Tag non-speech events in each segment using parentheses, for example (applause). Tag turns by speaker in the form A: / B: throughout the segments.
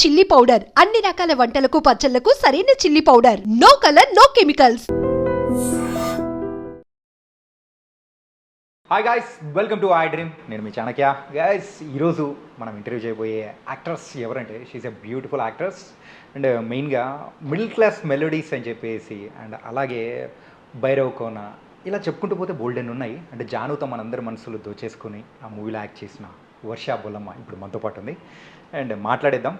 A: Chilli powder. అన్ని రకాల వంటలకు పచ్చళ్ళకు సరైన chilli powder. No colour no chemicals
B: hi guys welcome to I dream నేను మీ చాణక్య. గాయస్ ఈరోజు మనం ఇంటర్వ్యూ చేయబోయే యాక్ట్రస్ ఎవరంటే she's a beautiful actress and మెయిన్గా మిడిల్ క్లాస్ మెలోడీస్ అని చెప్పేసి అండ్ అలాగే భైరవ్ కోన. ఇలా చెప్పుకుంటూ పోతే బోల్డెన్ ఉన్నాయి. అంటే జానుతో మనందరి మనసులు దోచేసుకొని ఆ మూవీలో యాక్ట్ చేసిన వర్ష బొల్లమ్మ ఇప్పుడు మనతో పాటు ఉంది. అండ్ మాట్లాడేద్దాం.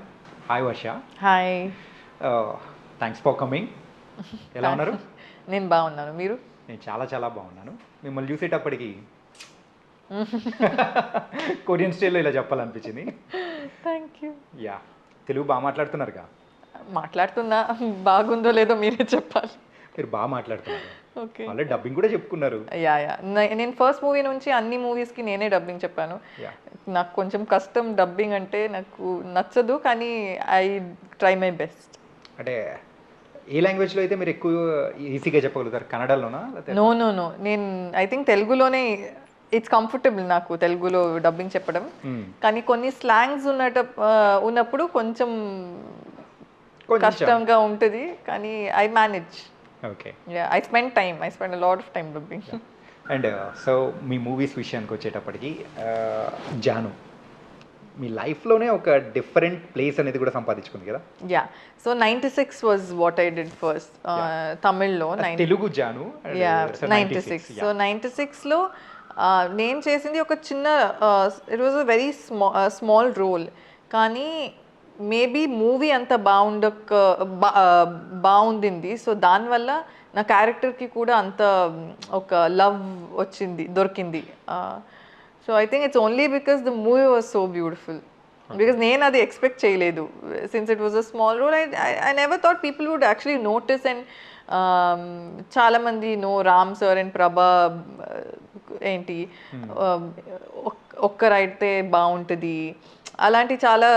B: Hi Varsha
C: hi
B: thanks for coming ఎలా ఉన్నారు?
C: నేను బాగున్నాను. మీరు?
B: నేను చాలా చాలా బాగున్నాను. మిమ్మల్ని చూసేటప్పటికి (laughs) కొరియన్ స్టైల్లో ఇలా చెప్పాలనిపించింది.
C: థ్యాంక్ యూ
B: యా తెలుగు బాగా మాట్లాడుతున్నారుగా?
C: మాట్లాడుతున్నా. బాగుందో లేదో మీరే చెప్పాలి.
B: మీరు బాగా మాట్లాడుతున్నారు.
C: ఓకే.
B: ఆల్రెడీ డబ్బింగ్ కూడా చెప్పుకున్నారు.
C: Ya ya. నేను ఫస్ట్ మూవీ నుంచి అన్ని మూవీస్కి నేనే డబ్బింగ్ చెప్పాను. నాకు కొంచెం కష్టం డబ్బింగ్ అంటే నాకు నచ్చదు కానీ ఐ ట్రై మై బెస్ట్
B: అంటే ఏ లాంగ్వేజ్లో అయితే మీరు ఎక్కువ ఈజీగా చెప్పగలుగుతారు? కన్నడలోనా?
C: నో నో నో నేను ఐ థింక్ తెలుగులోనే ఇట్స్ కంఫర్టబుల్ నాకు తెలుగులో డబ్బింగ్ చెప్పడం.
B: మ్మ్.
C: కానీ కొన్ని స్లాంగ్స్ ఉన్నట ఉన్నప్పుడు కొంచెం. కష్టంగా ఉంటుంది కానీ I manage
B: okay
C: I spend time I spend lot of time dubbing
B: and so me movies విషయానికి వచ్చేటప్పటికి ఆ, జాను. మీ లైఫ్లోనే ఒక డిఫరెంట్ ప్లేస్ అనేది కూడా సంపాదించుకుంది కదా?
C: Ya so ninety six was what I did first తమిళ్ళో
B: Telugu Jaanu
C: ya ninety six so ninety సిక్స్లో నేను చేసింది ఒక చిన్న it was a very sma small role కానీ మేబీ మూవీ అంత బాగుండక బా- uh, బాగుండింది సో దానివల్ల నా క్యారెక్టర్కి కూడా అంత ఒక లవ్ వచ్చింది దొరికింది. So I think it's only because the movie was so beautiful. Because నేను అది ఎక్స్పెక్ట్ చేయలేదు. Since it was a small role I I never thought people would actually notice and చాలామంది no Ram sir and Prabha ఏంటి? ఒక్- ఒక్కరైతే బాగుంటుంది అలాంటి చాలా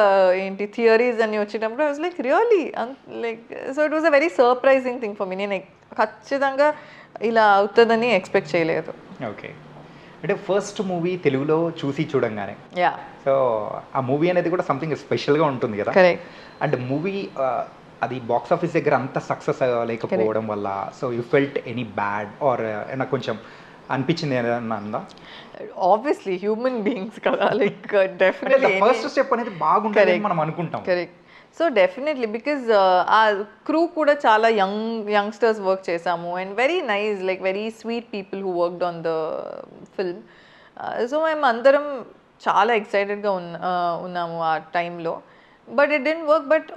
C: ఏంటి థియరీస్ అన్ని వచ్చేటప్పుడు I was like really like so it was a very surprising thing for me నేను ఖచ్చితంగా ఇలా అవుతుందని ఎక్స్పెక్ట్ చేయలేదు.
B: ఓకే అంటే ఫస్ట్ మూవీ తెలుగులో చూసి చూడంగానే.
C: యా
B: సో ఆ మూవీ అనేది కూడా సంథింగ్ స్పెషల్గా ఉంటుంది కదా.
C: కరెక్ట్
B: అండ్ మూవీ అది బాక్స్ ఆఫీస్ దగ్గర అంత సక్సెస్ లేకపోవడం వల్ల so you felt any bad or నాకు కొంచెం అనిపించింది ఏదన్నా
C: ఆబ్వియస్లీ హ్యూమన్ బీయింగ్స్ కదా లైక్ డెఫినెట్లీ
B: ఫస్ట్ స్టెప్ అనేది బాగుంటుంది
C: Correct.
B: మనం అనుకుంటాం.
C: కరెక్ట్ సో డెఫినెట్లీ బికాజ్ ఆ క్రూ కూడా చాలా యంగ్ యంగ్స్టర్స్ వర్క్ చేసాము. And very nice like very sweet people who worked on the film so మేము అందరం చాలా ఎక్సైటెడ్గా ఉన్న uh, ఉన్నాము ఆ టైంలో but it didn't work but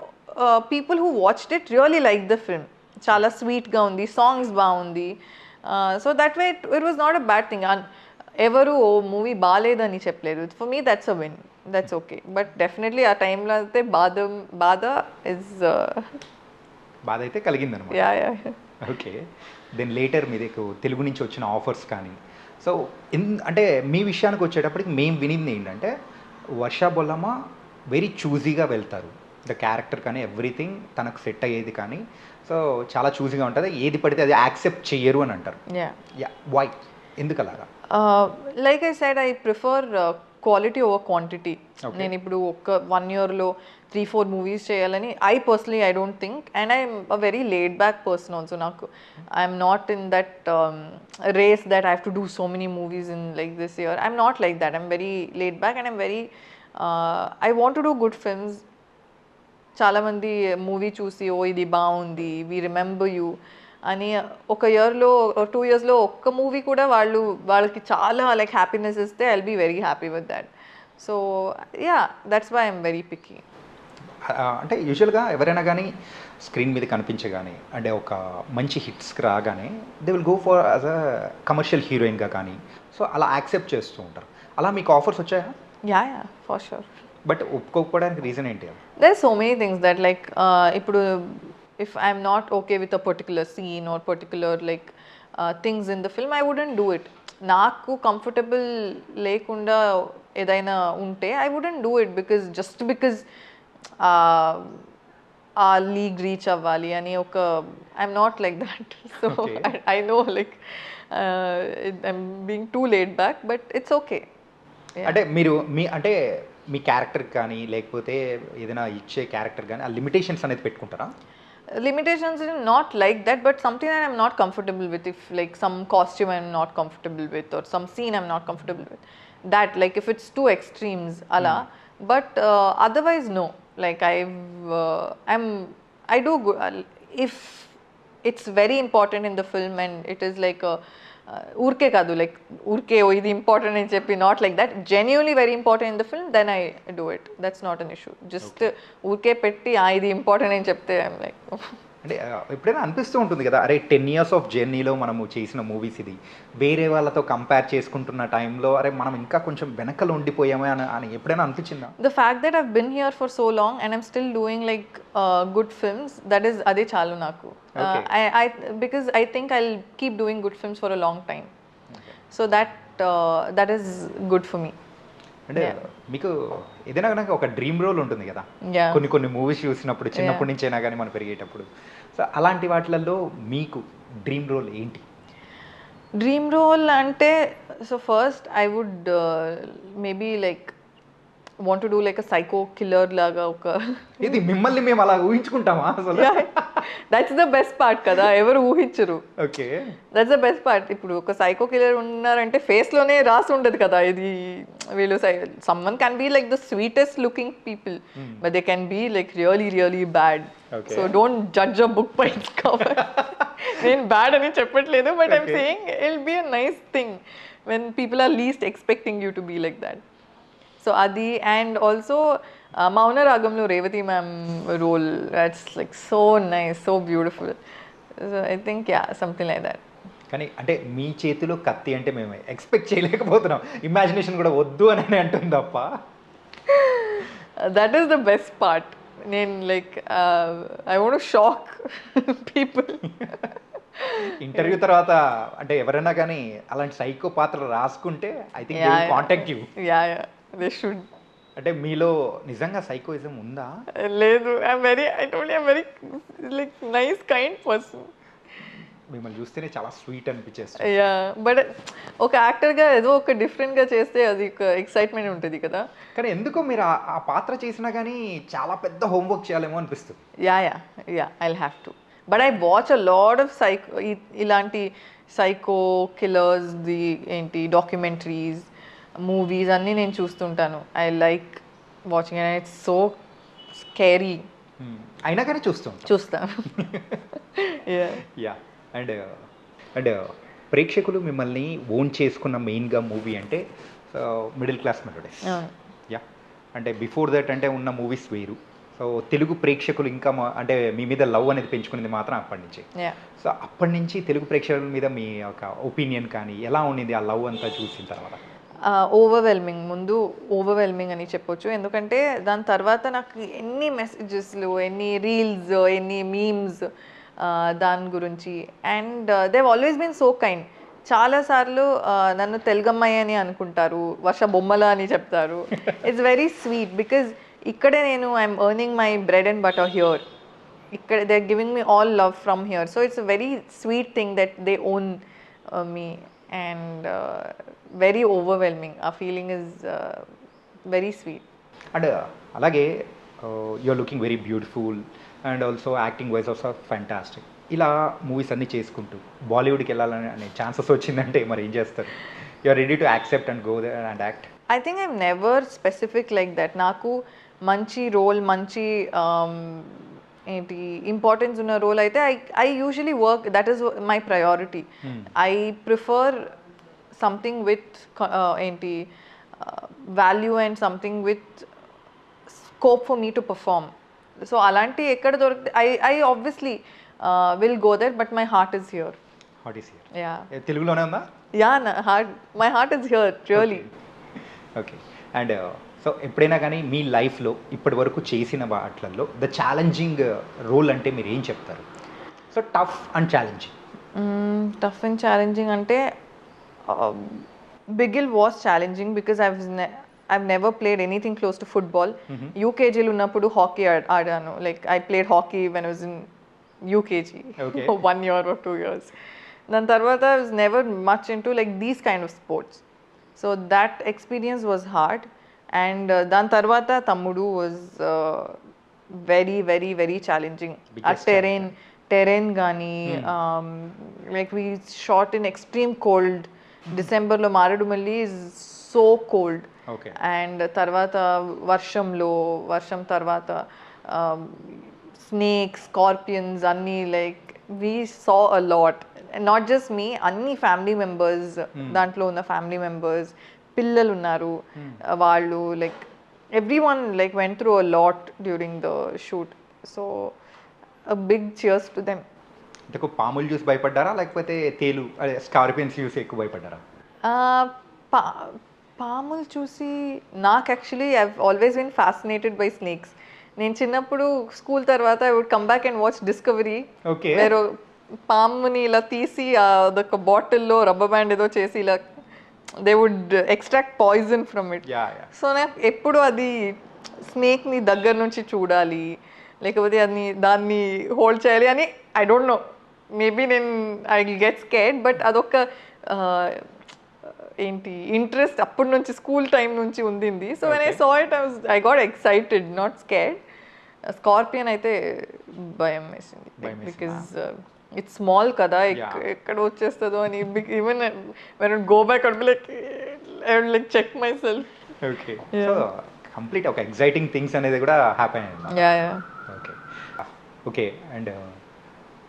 C: people who watched it really like the film చాలా స్వీట్గా ఉంది సాంగ్స్ బాగుంది. So that way it was not a bad thing ఎవరు ఓ మూవీ బాగాలేదని చెప్పలేదు for me that's a win that's okay but definitely ఆ టైంలో అయితే బాధ బాధ ఇస్
B: బాధ అయితే కలిగింది అనమాట
C: ya ya
B: okay then later మీ దగ్గర తెలుగు నుంచి వచ్చిన ఆఫర్స్ కానీ. సో అంటే మీ విషయానికి వచ్చేటప్పటికి మేము వినింది ఏంటంటే వర్ష బొల్లమ్మ వెరీ చూజీగా వెళ్తారు. ద క్యారెక్టర్ కానీ ఎవ్రీథింగ్ తనకు సెట్ అయ్యేది కానీ. సో చాలా చూజీగా ఉంటుంది. ఏది పడితే అది యాక్సెప్ట్ చెయ్యరు అని అంటారు.
C: యా
B: యా వై ఎందుకు అలాగా
C: like I side I prefer quality over quantity నేను ఇప్పుడు ఒక వన్ ఇయర్లో త్రీ ఫోర్ మూవీస్ చేయాలని I personally I don't think and I'm a very laid back person also నాకు. I'm not in that race that I have to do so many movies in like this year I'm not like that I'm very laid back and I'm very I want to do good films చాలామంది movie చూసి ఓ ఇది బాగుంది we remember you అని ఒక ఇయర్లో two ఇయర్స్లో ఒక్క మూవీ కూడా వాళ్ళు వాళ్ళకి చాలా లైక్ హ్యాపీనెస్ ఇస్తే I'll be very happy with that so ya that's why I'm very picky
B: అంటే యూజువల్గా ఎవరైనా కానీ స్క్రీన్ మీద కనిపించగానే అంటే ఒక మంచి హిట్స్కి రాగానే they will go for as a commercial హీరోయిన్గా కానీ సో అలా యాక్సెప్ట్ చేస్తూ ఉంటారు. అలా మీకు ఆఫర్స్ వచ్చాయా?
C: Ya ya for sure
B: but ఒప్పుకోకపోవడానికి reason ఏంటి
C: there so many things that like ఇప్పుడు if I'm not okay with a particular scene or particular like things in the film I wouldn't do it నాకు comfortable లేకుండా ఏదైనా ఉంటే I wouldn't do it because just because ఆ league reach అవ్వాలి అని ఒక I'm not like that so I know like I'm being too laid back but it's okay
B: అంటే మీరు మీ అంటే మీ క్యారెక్టర్ కానీ లేకపోతే ఏదైనా ఇచ్చే క్యారెక్టర్ కానీ ఆ లిమిటేషన్స్ అనేది పెట్టుకుంటారా
C: limitations is not like that but something that i'm not comfortable with if like some costume i'm not comfortable with or some scene i'm not comfortable with that like if it's two extremes ala but uh, otherwise no like i've uh, i'm i do good if it's very important in the a ఊరికే కాదు like ఊరికే ఇది important అని చెప్పి not like that genuinely very important in the film then I do it that's not an issue just ఊరికే పెట్టి "ఆ, ఇది ఇంపార్టెంట్ అని చెప్తే ఐమ్ లైక్ (laughs)
B: అంటే ఎప్పుడైనా అనిపిస్తూ ఉంటుంది కదా అరే టెన్ ఇయర్స్ ఆఫ్ జర్నీలో మనము చేసిన మూవీస్ ఇది. వేరే వాళ్ళతో కంపేర్ చేసుకుంటున్న టైంలో అరే మనం ఇంకా కొంచెం వెనకలు ఉండిపోయామే అని అని ఎప్పుడైనా అనిపించిందా?
C: The fact that been here for so long and I'm still doing like good films that is
B: అదే
C: చాలు నాకు. I because I think I keep doing good films for a long time so that that is good for me
B: అంటే. మీకు ఏదైనా కనుక ఒక dream role ఉంటుంది కదా. కొన్ని కొన్ని మూవీస్ చూసినప్పుడు చిన్నప్పటి నుంచి అయినా కానీ మనం పెరిగేటప్పుడు సో అలాంటి వాటిలలో మీకు డ్రీమ్ రోల్ ఏంటి
C: Dream role ante so first I would uh, maybe do like a psycho killer laga oka
B: ఇది మిమ్మల్ని మేము అలా ఊహించుకుంటామా అసలు?
C: That's the best part కదా ఎవరు ఊహించరు.
B: Okay
C: that's the best part ఇప్పుడు ఒక సైకో కిల్లర్ ఉన్నారంటే ఫేస్లోనే రాసి ఉండదు కదా ఇది వీళ్ళు someone can be like the sweetest looking people but they can be like really really bad. So don't judge a book by its cover నేను bad అని చెప్పట్లేదు but I'm. Saying it'll be a nice thing when people are least expecting you to be like that so అది and also మౌన రాగంలో Revathi ma'am role that's like so nice so beautiful so I think yeah something like that
B: కానీ అంటే మీ చేతిలో కత్తి అంటే మేము. Expect చేయలేకపోతున్నాం. ఇమాజినేషన్ కూడా వద్దు అని అంటుంది తప్ప.
C: That is the best part నేను like I want shock people
B: interview తర్వాత అంటే ఎవరైనా కానీ అలాంటి సైకో పాత్ర రాసుకుంటే I think contact you
C: yeah yeah they should
B: అంటే మీలో నిజంగా సైకోయిజం ఉందా?
C: లేదు I'm very I don't I'm very like nice kind person
B: మిమ్మల్ని చూస్తేనే చాలా స్వీట్ అనిపించేస్తుంది.
C: యా బట్ ఒక యాక్టర్గా ఏదో ఒక డిఫరెంట్గా చేస్తే అది ఒక ఎక్సైట్మెంట్ ఉంటుంది కదా.
B: కానీ ఎందుకో మీరు ఆ- ఆ పాత్ర చేసినా కానీ చాలా పెద్ద హోంవర్క్ చేయాలేమో అనిపిస్తుంది.
C: Yeah yeah yeah I have to but I watch a lot of psycho ఇలాంటి సైకో కిల్లర్స్ ది ఏంటి డాక్యుమెంటరీస్ మూవీస్ అన్నీ నేను చూస్తుంటాను. I like watching and it's so scary.
B: అయినా కానీ చూస్తుంటాం.
C: చూస్తాను యా
B: యా అండ్ అండ్ ప్రేక్షకులు మిమ్మల్ని ఓన్ చేసుకున్న మెయిన్గా మూవీ అంటే మిడిల్ క్లాస్ మెలోడీస్ యా అంటే బిఫోర్ దట్ అంటే ఉన్న మూవీస్ వేరు. సో తెలుగు ప్రేక్షకులు ఇంకా అంటే మీ మీద లవ్ అనేది పెంచుకునేది మాత్రం అప్పటి నుంచి.
C: యా
B: సో అప్పటి నుంచి తెలుగు ప్రేక్షకుల మీద మీ ఒక ఒపీనియన్ కానీ ఎలా ఉండింది ఆ లవ్ అంతా చూసిన తర్వాత?
C: ఓవర్వెల్మింగ్ ముందు ఓవర్వెల్మింగ్ అని చెప్పొచ్చు. ఎందుకంటే దాని తర్వాత నాకు ఎన్ని మెసేజెస్లు ఎన్ని రీల్స్ ఎన్ని మీమ్స్ దాని గురించి. And they've always been so kind చాలాసార్లు నన్ను తెలుగమ్మాయి అని అనుకుంటారు వర్ష బొమ్మల అని చెప్తారు. ఇట్స్ వెరీ స్వీట్ బికాజ్ ఇక్కడే నేను I'm earning my bread and butter here ఇక్కడ they are giving me all love from here so it's very sweet thing that they own me and very overwhelming uh feeling is very sweet
B: and అలాగే you are looking very beautiful and also acting wise also fantastic ఇలా movies అన్నీ చేసుకుంటూ బాలీవుడ్కి వెళ్ళాలని అనే chances వచ్చిందంటే మరి ఏం చేస్తారు? You are ready to accept and go and act
C: I think I'm never specific like that నాకు మంచి రోల్ మంచి um, ఏంటి ఇంపార్టెన్స్ ఉన్న రోల్ అయితే I I usually work that is my priority I prefer something with ఏంటి value and something with scope for me to perform so అలాంటి ఎక్కడ దొరికితే I I obviously will go that but my heart is here
B: heart is here
C: yeah
B: తెలుగులోనే ఉందా?
C: Yeah heart my heart is here really
B: okay and so ఎప్పుడైనా కానీ మీ లైఫ్లో ఇప్పటి వరకు చేసిన వాటిలలో ద ఛాలెంజింగ్ రోల్ అంటే మీరు ఏం చెప్తారు? So tough and challenging
C: tough and challenging అంటే um, Bigil was challenging because I've ne- I've never played anything close to football. Mm-hmm. UKG Lunnapudu hockey Adano. Like I played hockey when I was in UKG
B: okay.
C: for (laughs) one year or two years. Then Tarvata I was never much into like these kind of sports. So that experience was hard. And uh, Tarvata Tamudu was uh, very, very, very challenging.
B: At
C: terrain, terrain Gani, hmm. um, like we shot in extreme cold డిసెంబర్లో Maredumilli so cold and తర్వాత వర్షంలో వర్షం తర్వాత snakes scorpions అన్నీ like we saw a lot not just me అన్ని family members దాంట్లో ఉన్న family members పిల్లలు ఉన్నారు. వాళ్ళు like everyone like went through a lot during the shoot so big cheers to them
B: ఎక్కువ పాములు చూసి భయపడ్డారా? లేకపోతే తేలు అదే స్కార్పియన్స్ చూసి ఎక్కువ భయపడ్డారా?
C: పా పాములు చూసి నాకు actually I always been fascinated by snakes నేను చిన్నప్పుడు స్కూల్ తర్వాత I would come back and watch Discovery. వేరే పాముని ఇలా తీసి అదొక బాటిల్లో రబ్బర్ బ్యాండ్ ఏదో చేసి ఇలా they would extract poison from it so నాకు ఎప్పుడు అది స్నేక్ని దగ్గర నుంచి చూడాలి లేకపోతే అది దాన్ని హోల్డ్ చేయాలి అని ఐ డోంట్ నో మేబీ నేను ఐ గెట్ స్కేడ్ బట్ అదొక ఏంటి ఇంట్రెస్ట్ అప్పటి నుంచి స్కూల్ టైం నుంచి ఉండింది. So when I saw it I I got excited not scared scorpion అయితే భయం వేసింది? బికాజ్ ఇట్స్ స్మాల్ కదా. ఎక్కడ వచ్చేస్తుందో అని even when go back and like like check myself
B: okay complete ఒక ఎగ్జైటింగ్ థింగ్స్ అనేది కూడా happy
C: yeah
B: okay okay and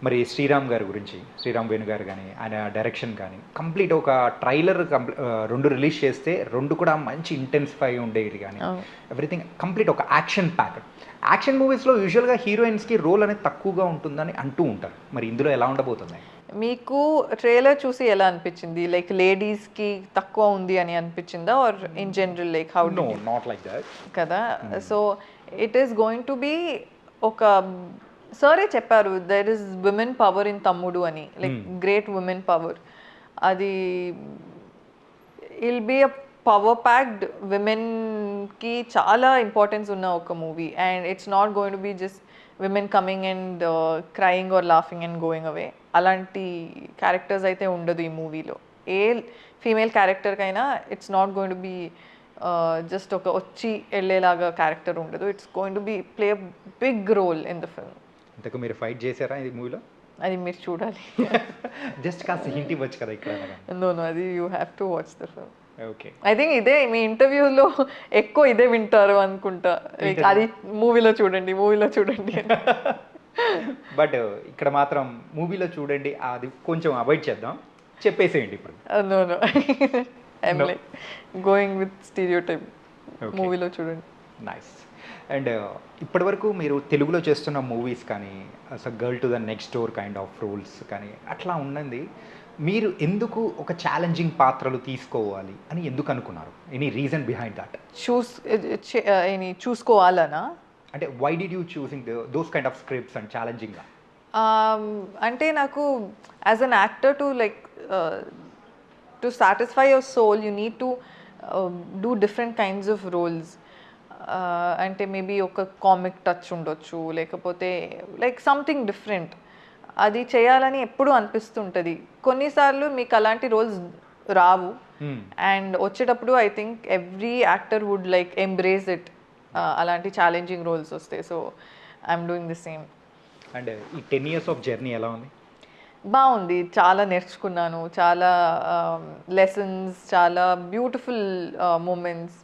B: మరి శ్రీరామ్ గారి గురించి శ్రీరామ్ వేణు గారు కానీ ఆయన డైరెక్షన్ కానీ కంప్లీట్ ఒక ట్రైలర్ రెండు రిలీజ్ చేస్తే రెండు కూడా మంచి ఇంటెన్సిఫై ఉండేది కానీ. ఎవ్రీథింగ్ కంప్లీట్ ఒక యాక్షన్ ప్యాక్ యాక్షన్ మూవీస్లో యూజువల్గా హీరోయిన్స్కి రోల్ అనేది తక్కువగా ఉంటుందని అంటూ ఉంటారు. మరి ఇందులో ఎలా ఉండబోతుంది
C: మీకు ట్రైలర్ చూసి ఎలా అనిపించింది? లైక్ లేడీస్కి తక్కువ ఉంది అని అనిపించిందా? Or in general like how
B: no not like that
C: కదా? So it is going to be ఒక సరే చెప్పారు there is women power in Thammudu అని. లైక్ గ్రేట్ విమెన్ పవర్ అది it'll be a power packed విమెన్కి చాలా ఇంపార్టెన్స్ ఉన్న ఒక movie and it's not going to be just women coming and crying or laughing and going away అలాంటి characters అయితే ఉండదు ఈ మూవీలో ఏ female క్యారెక్టర్కైనా it's not going to be just ఒక వచ్చి వెళ్ళేలాగా క్యారెక్టర్ ఉండదు. It's going to be play a big role in the film
B: ఇంతకు మీరు ఫైట్ చేశారా ఈ మూవీలో
C: అది మీరు చూడాలి. (laughs)
B: జస్ట్ కాస్త హింట్ ఇవ్వచ్చు కదా ఇక్కడ
C: నో నో అది you have to watch the film
B: okay
C: I think ఇదే మీ ఇంటర్వ్యూలో ఎక్కువ ఇదే వింటారు అనుకుంటా. అది మూవీలో చూడండి మూవీలో చూడండి.
B: బట్ (laughs) ఇక్కడ మాత్రం మూవీలో చూడండి అది కొంచెం అవాయిడ్ చేద్దాం. చెప్పేసేయండి ఇప్పుడు.
C: No no I'm like going with stereotype. మూవీలో చూడండి.
B: నైస్ అండ్ ఇప్పటివరకు మీరు తెలుగులో చేస్తున్న మూవీస్ కానీ అసలు girl to the next door kind of roles కానీ అట్లా ఉన్నది మీరు ఎందుకు ఒక ఛాలెంజింగ్ పాత్రలు తీసుకోవాలి అని ఎందుకు అనుకున్నారు? Any reason behind that
C: choose చూసుకోవాలనా?
B: అంటే why did you choosing those kind of scripts and ఛాలెంజింగ్గా
C: అంటే నాకు as an actor to like to satisfy your soul you need to do different kinds of roles అంటే maybe ఒక comic touch ఉండొచ్చు లేకపోతే like something different అది చేయాలని ఎప్పుడూ అనిపిస్తుంటుంది. కొన్నిసార్లు మీకు అలాంటి రోల్స్ రావు. అండ్ వచ్చేటప్పుడు I think every actor would like embrace it అలాంటి ఛాలెంజింగ్ రోల్స్ వస్తాయి so I'm doing the same
B: and ఈ టెన్ ఇయర్స్ ఆఫ్ జర్నీ ఎలా ఉంది?
C: బాగుంది. చాలా నేర్చుకున్నాను. చాలా లెసన్స్ చాలా beautiful moments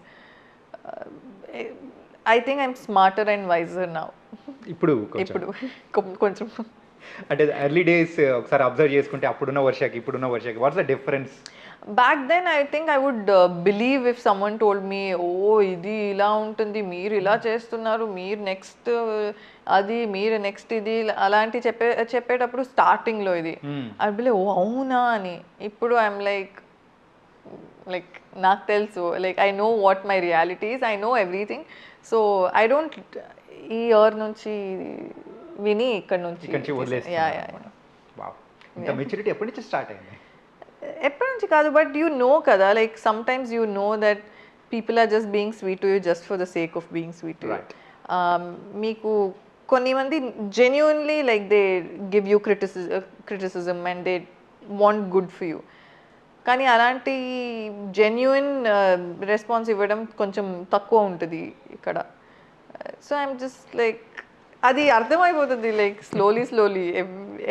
C: I think I'm smarter and wiser నా
B: ఇప్పుడు కొంచెం.
C: ఇప్పుడు. కొంచెం.
B: అంటే ఎర్లీ డేస్ ఒకసారి అబ్జర్వ్ చేసుకుంటే అప్పుడున్న వర్షాకి ఇప్పుడున్న వర్షాకి what's the difference
C: back then I think I would believe if someone told me oh ఇది ఇలా ఉంటుంది మీరు ఇలా చేస్తున్నారు మీరు నెక్స్ట్ అది మీరు నెక్స్ట్ ఇది అలాంటి చెప్పే చెప్పేటప్పుడు స్టార్టింగ్లో ఇది. ఐ బిలే ఓ అవునా అని. ఇప్పుడు ఐఎమ్ లైక్ లైక్ నాకు తెలుసు like I know what my realities I know everything so I don't ఈ ఇయర్ నుంచి విని ఇక్కడ నుంచి
B: ఇక్కడ నుంచి వదిలేస్తున్నారు
C: యా యా
B: వావ్ ఇంత మెచ్యూరిటీ ఎప్పటి నుంచి స్టార్ట్ అయింది
C: ఎప్పటి నుంచి కాదు బట్ యూ నో కదా like sometimes you know that people are just being sweet to you just for the sake of being sweet to
B: Right.
C: మీకు కొన్ని మంది genuinely like they give you criticism criticism and they want good for you కానీ అలాంటి genuine response ఇవ్వడం కొంచెం తక్కువ ఉంటుంది ఇక్కడ. సో ఐఎమ్ జస్ట్ లైక్ అది అర్థమైపోతుంది like slowly slowly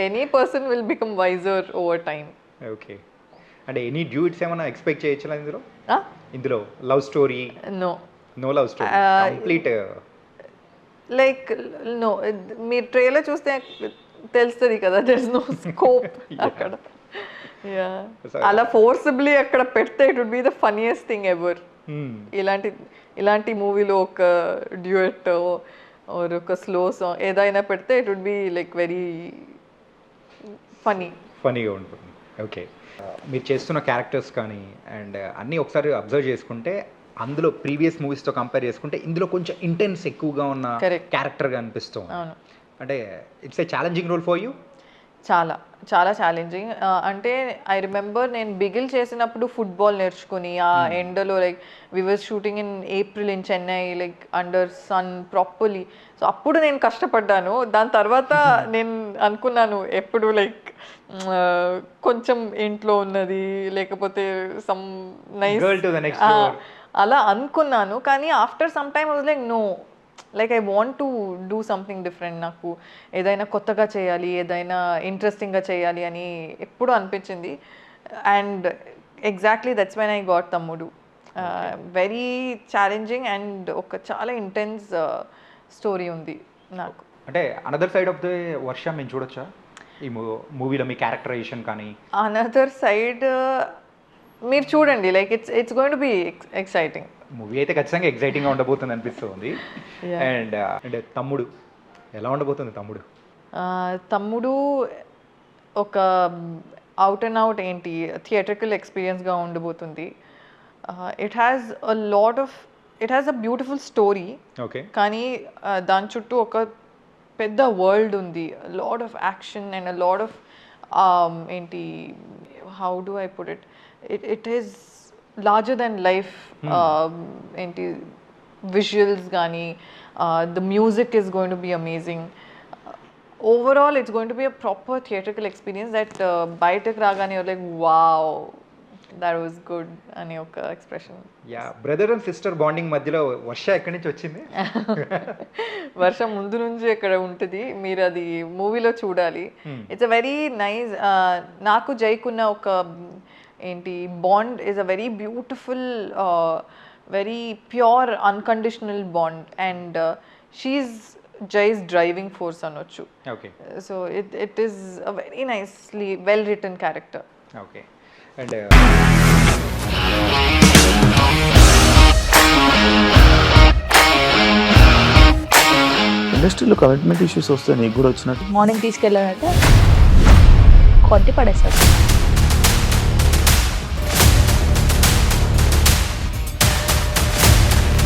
C: any person will become wiser over time
B: okay అంటే ఎనీ డ్యూట్స్ ఏమైనా ఎక్స్పెక్ట్ చేయొచ్చా ఇందులో? ఇందులో love story
C: no
B: no love story complete
C: like no మీరు ట్రైలర్ చూస్తే తెలుస్తుంది కదా దెర్ నో స్కోప్ అక్కడ. అలా ఫోర్సిబ్లీ అక్కడ పెడితే it would be the funniest thing ever ఇలాంటి ఇలాంటి మూవీలో ఒక డ్యూయట్ ఆర్ ఒక స్లో సాంగ్ ఏదైనా పెడితే it would be like very funny
B: ఫనీగా ఉంటుంది. ఓకే మీరు చేస్తున్న క్యారెక్టర్స్ కానీ అండ్ అన్నీ ఒకసారి అబ్జర్వ్ చేసుకుంటే అందులో ప్రీవియస్ మూవీస్తో కంపేర్ చేసుకుంటే ఇందులో కొంచెం ఇంటెన్స్ ఎక్కువగా ఉన్న. క్యారెక్టర్గా అనిపిస్తుంది అంటే it's a challenging role for you
C: చాలా చాలా ఛాలెంజింగ్ అంటే ఐ రిమెంబర్ నేను బిగిల్ చేసినప్పుడు ఫుట్బాల్ నేర్చుకుని ఆ ఎండలో like we were shooting in April in Chennai like under sun properly so అప్పుడు నేను కష్టపడ్డాను. దాని తర్వాత నేను అనుకున్నాను ఎప్పుడు లైక్ కొంచెం ఇంట్లో ఉన్నది లేకపోతే సమ్ నైస్. అలా అనుకున్నాను. కానీ after some time was like no like I want to do something different నాకు. ఏదైనా కొత్తగా చేయాలి ఏదైనా ఇంట్రెస్టింగ్గా చేయాలి అని ఎప్పుడు అనిపించింది. And exactly that's when I got Thammudu very challenging and ఒక చాలా ఇంటెన్స్ స్టోరీ ఉంది నాకు.
B: అంటే another side of the Varsha మేము చూడొచ్చా? ఈ మూవీలో మీ క్యారెక్టరైజేషన్ కానీ.
C: అనదర్ సైడ్ మీరు చూడండి like it's it's going to be exciting
B: movie అయితే ఖచ్చితంగా ఎగ్జైటింగ్గా ఉండబోతుంది అనిపిస్తుంది. అండ్ అంటే తమ్ముడు ఎలా ఉండబోతుంది తమ్ముడు?
C: తమ్ముడు ఒక అవుట్ అండ్ అవుట్ ఏంటి థియేట్రికల్ ఎక్స్పీరియన్స్గా ఉండబోతుంది. It has a lot of it has a beautiful story
B: okay
C: కానీ దాని చుట్టూ ఒక పెద్ద వరల్డ్ ఉంది. Lot of action and a lot of ఏంటి how do I put it it it is larger than life ఏంటి విజువల్స్ కానీ the music is going to be amazing overall it's going to be a proper theatrical experience that బయటకు రాగానే like wow that was good అనే ఒక expression
B: yeah brother and sister bonding మధ్యలో వర్ష ఎక్కడి నుంచి వచ్చింది? (laughs)
C: వర్షం ముందు నుంచి అక్కడ ఉంటుంది మీరు అది మూవీలో చూడాలి. ఇట్స్ అ వెరీ నైస్ నాకు జైకున్న ఒక ఏంటి? Bond is a very beautiful very pure unconditional bond and she Jai's driving force అనొచ్చు
B: okay
C: so it it is a very nicely well written character
B: okay and
D: ఇండస్ట్రీలో commitment issues వస్తే నీకు కూడా వచ్చినట్టు?
E: మార్నింగ్ తీసుకెళ్ళాడంటే కొట్టి పడేస్తాడు